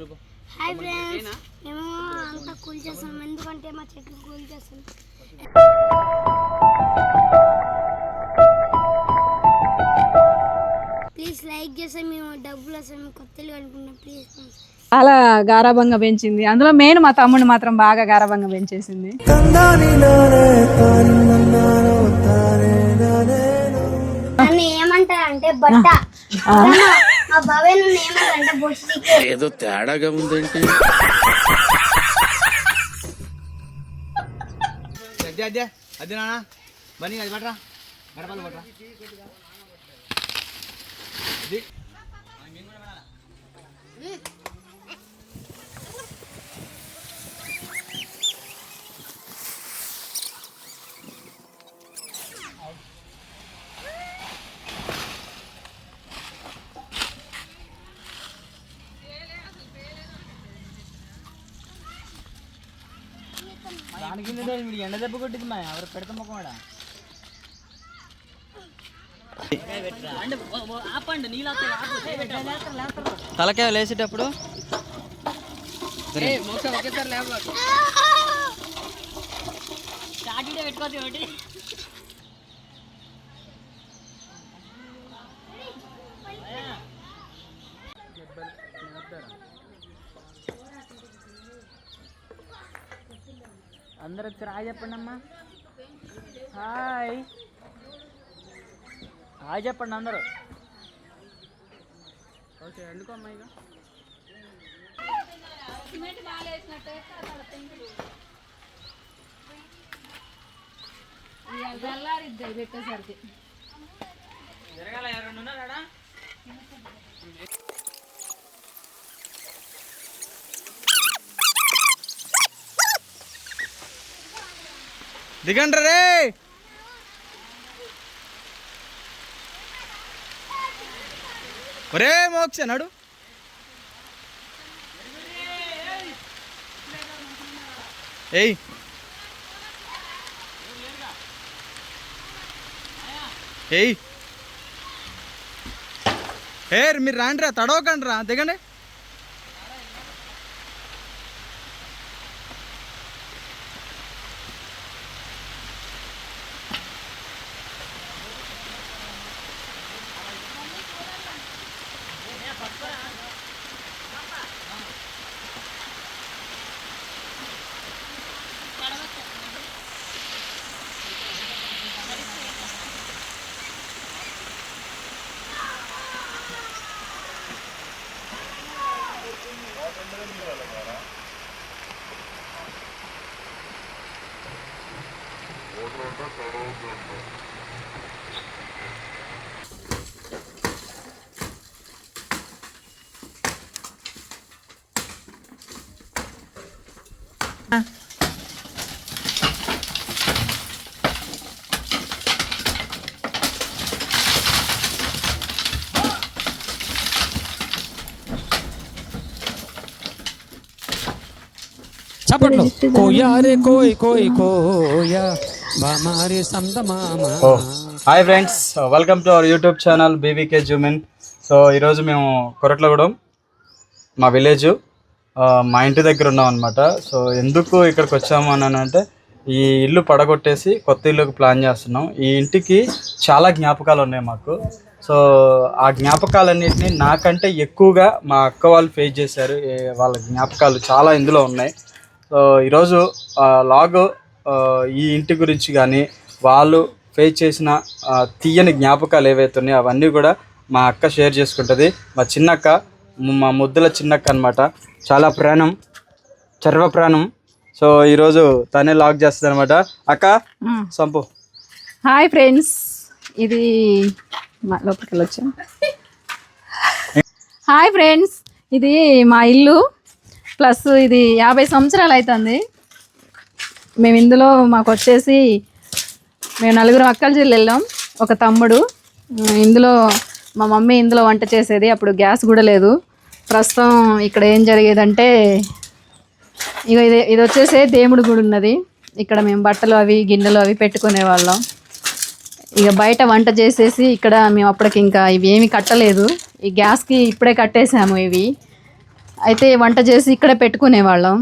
Hi friends మేము అంతా cool చేస్తాం. ఎందుకంటే మా చెట్లు కూల్ చేస్తాం. ప్లీజ్ లైక్ చేస్తే మేము డబ్బులు వస్తాం మేము కొత్తలు అనుకున్నాం ప్లీజ్ చాలా గారాభంగా పెంచింది. అందులో మెయిన్ మా తమ్ముడిని మాత్రం బాగా గారాభంగా పెంచేసింది. ఏమంటారంటే బట్ట. ఏదో తేడాగా ఉందేంటి. అదే అదే. అదే నాన్న. బన్నీ అది పట్టరా. గడపలు పట్టరా దానికి ఎండ దెబ్బ కొట్టింది మా ఎవరు పెడతాం కూడా తలకాయ లేచేటప్పుడు అందరు వచ్చి హాయ్ చెప్పండి అమ్మా హాయ్. హాయ్ చెప్పండి అందరూ. ఓకే ఎందుకో అమ్మా ఇక జరగాల ఎవరైనా ఉన్నారా దిగండి రే. ఒరే మోక్ష నడు. ఏయ్. ఏయ్. ఏ మీరు రాండి రా తడవకండి రా దిగండి. చప్పట్లు. కోయారే కోయ్ కోయ్ కోయా. బామారి సందమామ. Hi friends welcome to our YouTube channel BVK zoom in so ఈరోజు మేము కొరట్లగూడెం మా విలేజ్ మా ఇంటి దగ్గర ఉన్నాం అనమాట సో ఎందుకు ఇక్కడికి వచ్చాము అని అంటే ఈ ఇల్లు పడగొట్టేసి కొత్త ఇల్లుకి ప్లాన్ చేస్తున్నాం. ఈ ఇంటికి చాలా జ్ఞాపకాలు ఉన్నాయి మాకు. సో ఆ జ్ఞాపకాలన్నింటినీ నాకంటే ఎక్కువగా మా అక్క వాళ్ళు ఫేస్ చేశారు. వాళ్ళ జ్ఞాపకాలు చాలా ఇందులో ఉన్నాయి. సో ఈరోజు లాగ్ ఈ ఇంటి గురించి కానీ వాళ్ళు ఫేస్ చేసిన తీయని జ్ఞాపకాలు ఏవైతే ఉన్నాయో అవన్నీ కూడా మా అక్క షేర్ చేసుకుంటుంది. మా చిన్నక్క మ- ముద్దుల చిన్నక్క అనమాట చాలా ప్రాణం చర్వ ప్రాణం. సో ఈరోజు తనే లాగ్ చేస్తుంది అనమాట అక్క సంపు. Hi friends. ఇది మా లోపలికి వెళ్ళొచ్చా. Hi friends. ఇది మా ఇల్లు. ప్లస్ ఇది యాభై సంవత్సరాలు అవుతుంది మేము ఇందులో మాకు వచ్చేసి మేము నలుగురు అక్కల చెల్లి వెళ్ళాం. ఒక తమ్ముడు. ఇందులో మా మమ్మీ ఇందులో వంట చేసేది అప్పుడు గ్యాస్ కూడా లేదు. ప్రస్తుతం ఇక్కడ ఏం జరిగేదంటే ఇక ఇది ఇది వచ్చేసి దేవుడి గుడి ఉన్నది. ఇక్కడ మేము బట్టలు అవి గిన్నెలు అవి పెట్టుకునే వాళ్ళం. ఇక బయట వంట చేసేసి ఇక్కడ మేము అప్పటికి ఇంకా ఇవి ఏమి కట్టలేదు. ఈ గ్యాస్కి ఇప్పుడే కట్టేసాము ఇవి. అయితే వంట చేసి ఇక్కడే పెట్టుకునేవాళ్ళం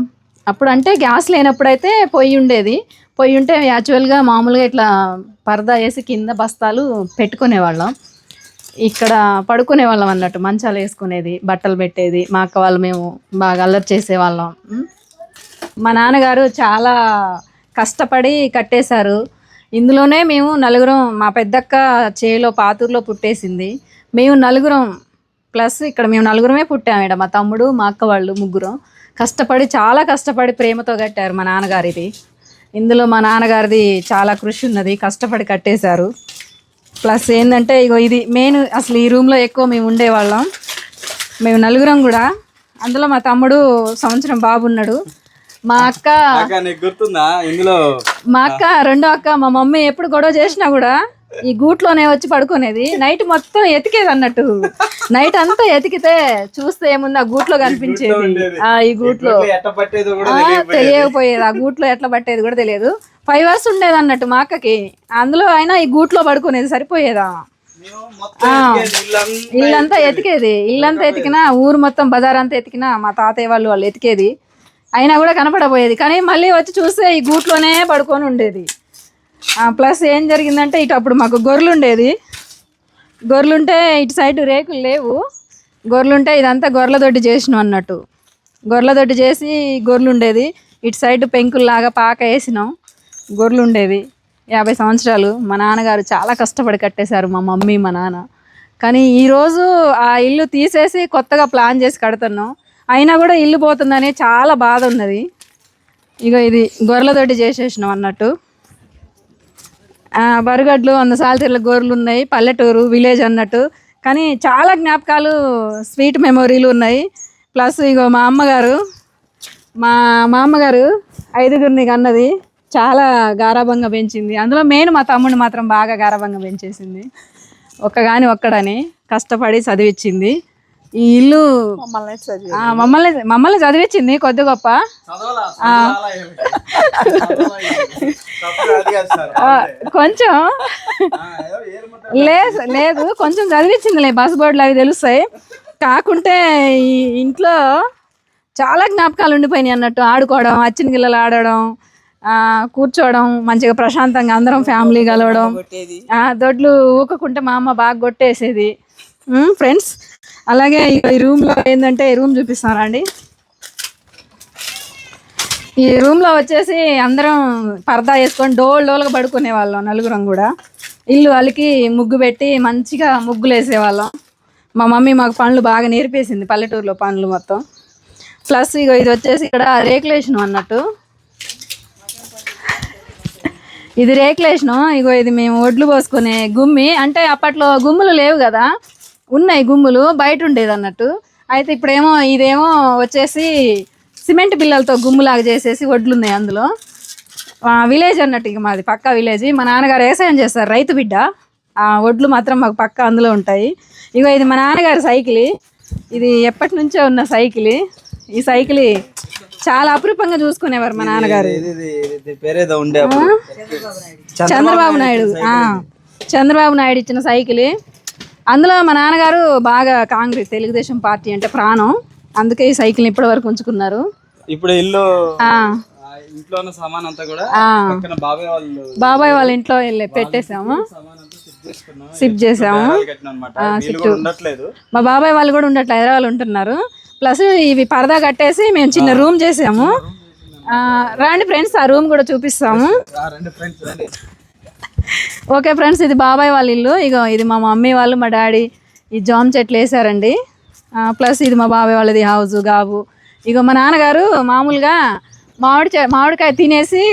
అప్పుడు అంటే గ్యాస్ లేనప్పుడైతే పొయ్యి ఉండేది. పొయ్యి ఉంటే యాక్చువల్గా మామూలుగా ఇట్లా పరదా వేసి కింద బస్తాలు పెట్టుకునేవాళ్ళం ఇక్కడ పడుకునే వాళ్ళం అన్నట్టు మంచాలు వేసుకునేది బట్టలు పెట్టేది. మా అక్క వాళ్ళు మేము బాగా అల్లరి చేసేవాళ్ళం. మా నాన్నగారు చాలా కష్టపడి కట్టేశారు. ఇందులోనే మేము నలుగురం మా పెద్దక్క చేలో పాతూరులో పుట్టేసింది. మేము నలుగురం ప్లస్ ఇక్కడ మేము నలుగురమే పుట్టాము ఇక్కడ మా తమ్ముడు మా అక్క వాళ్ళు ముగ్గురం. కష్టపడి చాలా కష్టపడి ప్రేమతో కట్టారు మా నాన్నగారిది. ఇందులో మా నాన్నగారిది చాలా కృషి ఉన్నది కష్టపడి కట్టేశారు. ప్లస్ ఏంటంటే ఇగో ఇది మెయిన్ అసలు ఈ రూమ్లో ఎక్కువ మేము ఉండేవాళ్ళం. మేము నలుగురం కూడా. అందులో మా తమ్ముడు సంవత్సరం బాబు ఉన్నాడు. మా అక్క గుర్తుందా? ఇందులో మా అక్క రెండో అక్క మా మమ్మీ ఎప్పుడు గొడవ చేసినా కూడా ఈ గూట్లోనే వచ్చి పడుకునేది. నైట్ మొత్తం ఎతికేది అన్నట్టు. నైట్ అంతా ఎతికితే చూస్తే ఏముంది ఆ గూట్లో కనిపించేది. ఈ గూట్లో. తెలియకపోయేది. ఆ గూట్లో ఎట్లా పట్టేది కూడా తెలియదు. ఫైవ్ అవర్స్ ఉండేది అన్నట్టు మా అక్కకి. అందులో అయినా ఈ గూట్లో పడుకునేది సరిపోయేదా? ఇల్లంతా ఎతికేది. ఇల్లంతా ఎతికినా ఊరు మొత్తం బజార్ అంతా ఎతికినా మా తాతయ్య వాళ్ళు వాళ్ళు ఎతికేది. అయినా కూడా కనపడబోయేది. కానీ మళ్ళీ వచ్చి చూస్తే ఈ గూట్లోనే పడుకొని ఉండేది. ప్లస్ ఏం జరిగిందంటే ఇటు అప్పుడు మాకు గొర్రెలు ఉండేది. గొర్రెలుంటే ఇటు సైడ్ రేకులు లేవు. గొర్రెలుంటే ఇదంతా గొర్రెల దొడ్డి చేసినాం అన్నట్టు. గొర్రెల దొడ్డి చేసి గొర్రెలు ఉండేది ఇటు సైడ్ పెంకుల్లాగా పాక వేసినాం. గొర్రెలు ఉండేది యాభై సంవత్సరాలు. మా నాన్నగారు చాలా కష్టపడి కట్టేశారు మా మమ్మీ మా నాన్న. కానీ ఈరోజు ఆ ఇల్లు తీసేసి కొత్తగా ప్లాన్ చేసి కడుతున్నాం. అయినా కూడా ఇల్లు పోతుందని చాలా బాధ ఉన్నది. ఇక ఇది గొర్రెలతోటి చేసేసినాం అన్నట్టు. బరుగడ్లు వంద సాలతీర్ల గొర్రెలు ఉన్నాయి పల్లెటూరు విలేజ్ అన్నట్టు. కానీ చాలా జ్ఞాపకాలు స్వీట్ మెమొరీలు ఉన్నాయి. ప్లస్ ఇగో మా అమ్మగారు మా మా అమ్మగారు ఐదుగురిని కన్నది. చాలా గారాభంగా పెంచింది. అందులో మెయిన్ మా తమ్ముడిని మాత్రం బాగా గారాభంగా పెంచేసింది. ఒక్కగాని ఒక్కడని కష్టపడి చదివించింది ఈ ఇల్లు ఆ, మమ్మల్ని మమ్మల్ని చదివించింది కొద్ది గొప్ప. కొంచెం. లేదు లేదు కొంచెం చదివించిందిలే బస్ బోర్డులు అవి తెలుస్తాయి. కాకుంటే ఈ ఇంట్లో చాలా జ్ఞాపకాలు ఉండిపోయినాయి అన్నట్టు. ఆడుకోవడం అచ్చిన గిల్లలు ఆడడం కూర్చోవడం మంచిగా ప్రశాంతంగా అందరం ఫ్యామిలీ కలవడం. దొడ్లు ఊకకుంటే మా అమ్మ బాగా కొట్టేసేది. ఫ్రెండ్స్ అలాగే ఈ రూమ్లో ఏంటంటే ఈ రూమ్ చూపిస్తారా అండి? ఈ రూమ్లో వచ్చేసి అందరం పరదా వేసుకొని డోల్ డోల్గా పడుకునే వాళ్ళం నలుగురం కూడా. ఇల్లు అలికి ముగ్గు పెట్టి మంచిగా ముగ్గులు వేసేవాళ్ళం. మా మమ్మీ మాకు పనులు బాగా నేర్పేసింది పల్లెటూరులో పనులు మొత్తం. ప్లస్ ఇగో ఇది వచ్చేసి ఇక్కడ రేకులేషన్ అన్నట్టు. ఇది రేకులేషను ఇగో ఇది మేము ఒడ్లు పోసుకునే గుమ్మి. అంటే అప్పట్లో గుమ్ములు లేవు కదా ఉన్నాయి గుమ్ములు బయట ఉండేది అన్నట్టు. అయితే ఇప్పుడేమో ఇదేమో వచ్చేసి సిమెంట్ బిల్లలతో గుమ్ములాగా చేసేసి ఒడ్లు ఉన్నాయి అందులో. ఆ, విలేజ్ అన్నట్టు ఇక మాది పక్కా విలేజ్. మా నాన్నగారు వ్యవసాయం చేస్తారు రైతు బిడ్డ. ఆ ఒడ్లు మాత్రం మాకు పక్క అందులో ఉంటాయి. ఇగో ఇది మా నాన్నగారి సైకిల్. ఇది ఎప్పటి నుంచో ఉన్న సైకిల్. ఈ సైకిల్ చాలా అపురూపంగా చూసుకునేవారు మా నాన్నగారు. పేరేదో ఉండే. చంద్రబాబు నాయుడు చంద్రబాబు నాయుడు ఇచ్చిన సైకిల్. అందులో మా నాన్నగారు బాగా కాంగ్రెస్ తెలుగుదేశం పార్టీ అంటే ప్రాణం. అందుకే ఈ సైకిల్ ఇప్పటి వరకు ఉంచుకున్నారు. ఇప్పుడు ఇల్లు సామాన్ అంతా కూడా. పక్కన బాబాయ్ వాళ్ళు బాబాయ్ వాళ్ళ ఇంట్లో వెళ్ళి పెట్టేసాము షిఫ్ట్ చేసాము మా బాబాయ్ వాళ్ళు కూడా ఉండట్లేదు. హైదరాబాద్ ఉంటున్నారు. ప్లస్ ఇవి పరదా కట్టేసి మేము చిన్న రూమ్ చేసాము. రండి ఫ్రెండ్స్ ఆ రూమ్ కూడా చూపిస్తాము. ఓకే ఫ్రెండ్స్ ఇది బాబాయ్ వాళ్ళ ఇల్లు. ఇగో ఇది మా మమ్మీ వాళ్ళు మా డాడీ ఈ జామ్ చెట్లు వేసారండి. ప్లస్ ఇది మా బాబాయ్ వాళ్ళది హౌస్ గాబు. ఇగో మా నాన్నగారు మామూలుగా మామిడి చె- మామిడికాయ తినేసి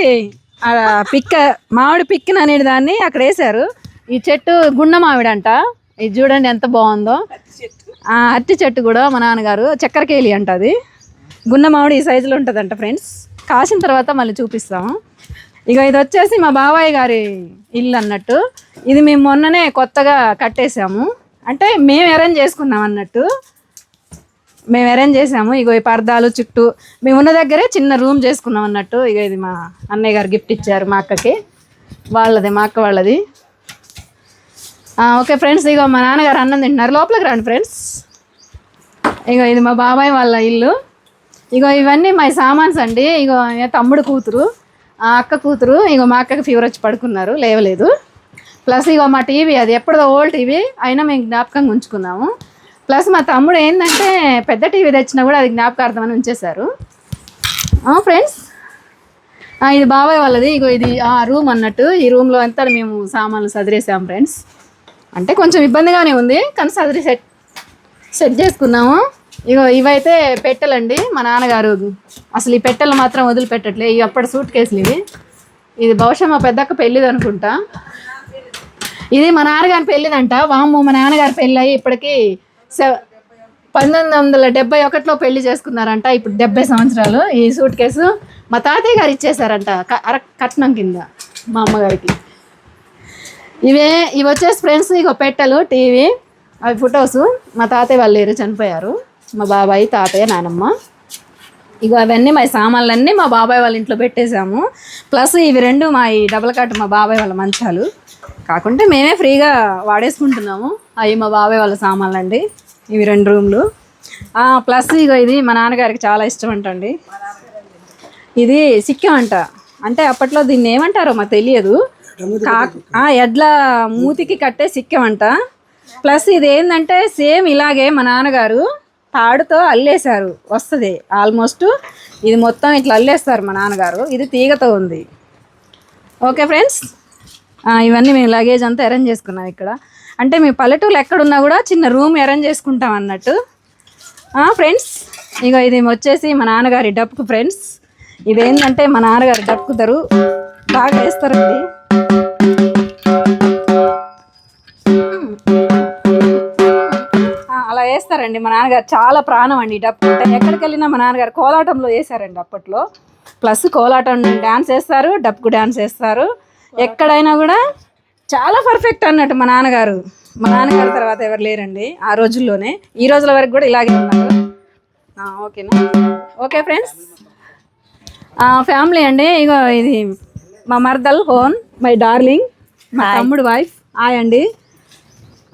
పిక్క మామిడి పిక్కన అనే దాన్ని అక్కడ వేశారు. ఈ చెట్టు గుండ మామిడి అంట ఇది చూడండి ఎంత బాగుందో. అరటి చెట్టు కూడా మా నాన్నగారు చక్కెరకేలి అంట అది. గున్న మామిడి ఈ సైజులో ఉంటుందంట ఫ్రెండ్స్ కాసిన తర్వాత మళ్ళీ చూపిస్తాము. ఇక ఇది వచ్చేసి మా బాబాయ్ గారి ఇల్లు అన్నట్టు. ఇది మేము మొన్ననే కొత్తగా కట్టేసాము. అంటే మేము అరేంజ్ చేసుకున్నాం అన్నట్టు. మేము అరేంజ్ చేసాము. ఇగో ఈ పర్దాలు చుట్టూ మేము ఉన్న దగ్గరే చిన్న రూమ్ చేసుకున్నాం అన్నట్టు. ఇక ఇది మా అన్నయ్య గారు గిఫ్ట్ ఇచ్చారు మా అక్కకి. వాళ్ళది మా అక్క వాళ్ళది. ఓకే ఫ్రెండ్స్ ఇగో మా నాన్నగారు అన్నం తింటున్నారు. లోపలికి రండి ఫ్రెండ్స్. ఇగో ఇది మా బాబాయ్ వాళ్ళ ఇల్లు. ఇగో ఇవన్నీ మా సామాన్స్ అండి. ఇగో తమ్ముడు కూతురు ఆ అక్క కూతురు ఇగో మా అక్కకి ఫీవర్ వచ్చి పడుకున్నారు లేవలేదు. ప్లస్ ఇగో మా టీవీ అది ఎప్పుడో ఓల్డ్ టీవీ అయినా మేము జ్ఞాపకంగా ఉంచుకున్నాము. ప్లస్ మా తమ్ముడు ఏంటంటే పెద్ద టీవీ తెచ్చినా కూడా అది జ్ఞాపకార్థం అని ఉంచేశారు ఫ్రెండ్స్? ఇది బాబాయ్ వాళ్ళది. ఇగో ఇది ఆ రూమ్ అన్నట్టు. ఈ రూమ్లో అంతా మేము సామాన్లు సదిరేసాం ఫ్రెండ్స్. అంటే కొంచెం ఇబ్బందిగానే ఉంది కానీ సదిరి సెట్ సెట్ చేసుకున్నాము. ఇగో ఇవైతే పెట్టెలండి మా నాన్నగారు. అసలు ఈ పెట్టెలు మాత్రం వదిలిపెట్టట్లే ఇవి అప్పటి సూట్ కేసులు ఇవి. ఇది బహుశా మా పెద్దక్క పెళ్ళిది అనుకుంటా. ఇది మా నాన్నగారి పెళ్ళిదంట. వాము మా నాన్నగారి పెళ్ళి అయ్యి ఇప్పటికి సెవ పంతొమ్మిది వందల డెబ్బై ఒకటిలో పెళ్ళి చేసుకున్నారంట ఇప్పుడు డెబ్బై సంవత్సరాలు ఈ సూట్ కేసు మా తాతయ్య గారు ఇచ్చేసారంట క- అర కట్నం కింద మా అమ్మగారికి. ఇవే ఇవి వచ్చేసి ఫ్రెండ్స్ ఇక పెట్టెలు టీవీ అవి ఫొటోస్ మా తాతయ్య వాళ్ళు లేరు చనిపోయారు. మా బాబాయ్ తాతయ్య నానమ్మ. ఇక అవన్నీ మా సామాన్లన్నీ మా బాబాయ్ వాళ్ళ ఇంట్లో పెట్టేశాము. ప్లస్ ఇవి రెండు మా ఈ డబల్ కాట్ మా బాబాయ్ వాళ్ళ మంచాలు. కాకుంటే మేమే ఫ్రీగా వాడేసుకుంటున్నాము. అవి మా బాబాయ్ వాళ్ళ సామాన్లు అండి ఇవి రెండు రూమ్లు. ప్లస్ ఇక ఇది మా నాన్నగారికి చాలా ఇష్టం అంటండి. ఇది సిక్కం అంట. అంటే అప్పట్లో దీన్ని ఏమంటారో మాకు తెలియదు. ఎడ్ల మూతికి కట్టే సిక్కం అంట ప్లస్ ఇది ఏంటంటే సేమ్ ఇలాగే మా నాన్నగారు తాడుతో అల్లేశారు. వస్తుంది. ఆల్మోస్ట్ ఇది మొత్తం ఇట్లా అల్లేస్తారు మా నాన్నగారు. ఇది తీగతో ఉంది. Okay friends? ఇవన్నీ మేము లగేజ్ అంతా అరేంజ్ చేసుకున్నాం ఇక్కడ. అంటే మీ పల్లెటూరు ఎక్కడున్నా కూడా చిన్న రూమ్ అరేంజ్ చేసుకుంటాం అన్నట్టు. ఫ్రెండ్స్? ఇగో ఇది వచ్చేసి మా నాన్నగారి డప్పుకు ఫ్రెండ్స్. ఇదేంటంటే మా నాన్నగారి డప్పుకుతారు బాగా వేస్తారండి. అలా వేస్తారండి మా నాన్నగారు. చాలా ప్రాణం అండి డప్పు అంటే ఎక్కడికి వెళ్ళినా మా నాన్నగారు కోలాటంలో వేసారండి అప్పట్లో. ప్లస్ కోలాటం డ్యాన్స్ వేస్తారు డప్పుకు డ్యాన్స్ వేస్తారు. ఎక్కడైనా కూడా చాలా పర్ఫెక్ట్ అన్నట్టు మా నాన్నగారు. మా నాన్నగారి తర్వాత ఎవరు లేరండి ఆ రోజుల్లోనే. ఈ రోజుల వరకు కూడా ఇలాగే ఉన్నారు. ఓకేనా? Okay friends. ఫ్యామిలీ అండి. ఇగో ఇది మా మర్దల్ హోన్ మై డార్లింగ్ మా తమ్ముడు వైఫ్ హాయ్ అండి.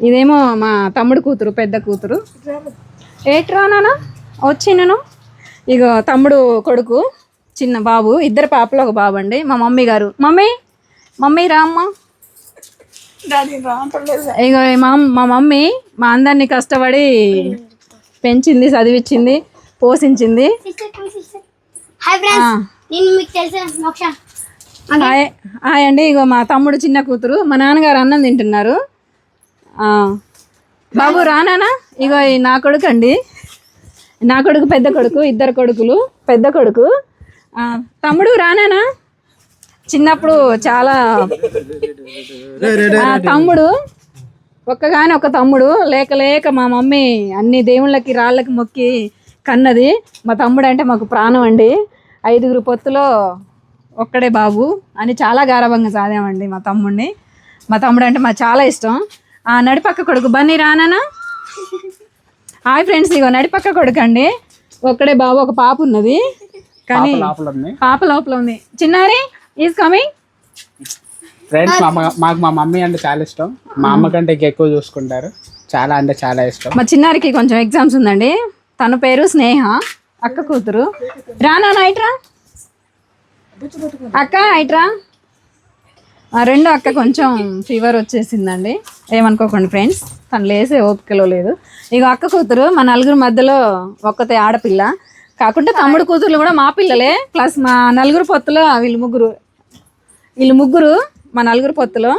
ఇదేమో మా తమ్ముడు కూతురు పెద్ద కూతురు. ఏట్రా నాన్న? వచ్చి నేను. ఇగో తమ్ముడు కొడుకు చిన్న బాబు ఇద్దరు పాపలు ఒక బాబు అండి మా మమ్మీ గారు. మమ్మీ మమ్మీ రా అమ్మ. ఇగో ఈ మా మా మమ్మీ మా అందరినీ కష్టపడి పెంచింది చదివించింది పోషించింది. హాయ్ ఫ్రెండ్స్ నేను మీకు మోక్ష. హాయ్ హాయ్ అండి ఇగో మా తమ్ముడు చిన్న కూతురు మా నాన్నగారు అన్నం తింటున్నారు. ఆ, బాబు రానానా? ఇగో ఈ నా కొడుకు అండి నా కొడుకు పెద్ద కొడుకు ఇద్దరు కొడుకులు పెద్ద కొడుకు. ఆ, తమ్ముడు రానానా? చిన్నప్పుడు చాలా ఆ, తమ్ముడు ఒక్కగానే ఒక తమ్ముడు లేక లేక మా మమ్మీ అన్ని దేవుళ్ళకి రాళ్ళకి మొక్కి కన్నది. మా తమ్ముడు అంటే మాకు ప్రాణం అండి. ఐదుగురు పొత్తులో ఒక్కడే బాబు అని చాలా గారభంగా సాదామండి మా తమ్ముడిని మా తమ్ముడు అంటే మాకు చాలా ఇష్టం. ఆ నడిపక్క కొడుకు బన్నీ రానా హాయ్ ఫ్రెండ్స్ ఇగో నడిపక్క కొడుకు అండి ఒక్కడే బాబు ఒక పాప ఉన్నది. కానీ పాప లోపల ఉంది. చిన్నారి ఈజ్ కమింగ్? ఫ్రెండ్స్ మాకు మా మమ్మీ అంటే చాలా ఇష్టం. మా అమ్మ కంటే ఇంకా ఎక్కువ చూసుకుంటారు. చాలా అంటే చాలా ఇష్టం. మా చిన్నారికి కొంచెం ఎగ్జామ్స్ ఉందండి. తన పేరు స్నేహ అక్క కూతురు. రానా ఇట్రా అక్క ఇట్రా? ఆ రెండో అక్క కొంచెం ఫీవర్ వచ్చేసిందండి. ఏమనుకోకండి ఫ్రెండ్స్ తను లేసే ఓపికలో లేదు. ఇక అక్క కూతురు మా నలుగురు మధ్యలో ఒక్కతే ఆడపిల్ల. కాకుండా తమ్ముడు కూతుర్లు కూడా మా పిల్లలే ప్లస్ మా నలుగురు పొత్తులో వీళ్ళు ముగ్గురు వీళ్ళు ముగ్గురు మా నలుగురు పొత్తులో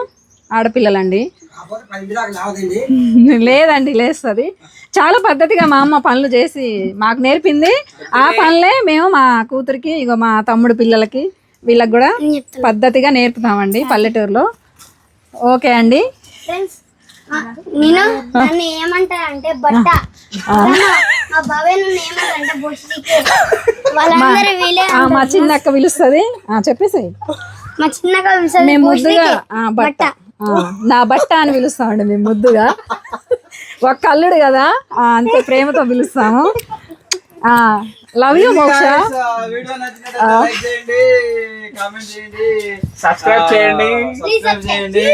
ఆడపిల్లలండి. లేదండి లేస్తుంది. చాలా పద్ధతిగా మా అమ్మ పనులు చేసి మాకు నేర్పింది. ఆ పనులే మేము మా కూతురికి ఇగో మా తమ్ముడు పిల్లలకి వీళ్ళకి కూడా పద్ధతిగా నేర్పుతామండి పల్లెటూరులో. ఓకే అండి. ఫ్రెండ్స్ నేను నన్ను ఏమంటారంటే బట్ట. మా బాబాయ్ నన్ను ఏమంటారంటే బొస్టికి వాళ్ళందరూ వీలే ఆ, మా చిన్న అక్క పిలుస్తుంది. చెప్పేసి మా చిన్నగా పిలిచేది మేము ముద్దుగా బట్ట. నా బట్ట అని పిలుస్తామండి మేము ముద్దుగా. ఒక అల్లుడు కదా అంతే ప్రేమతో పిలుస్తాము. Love you Moksha. వీడియో నచ్చినట్లయితే లైక్ చేయండి కామెంట్ చేయండి సబ్స్క్రైబ్ చేయండి.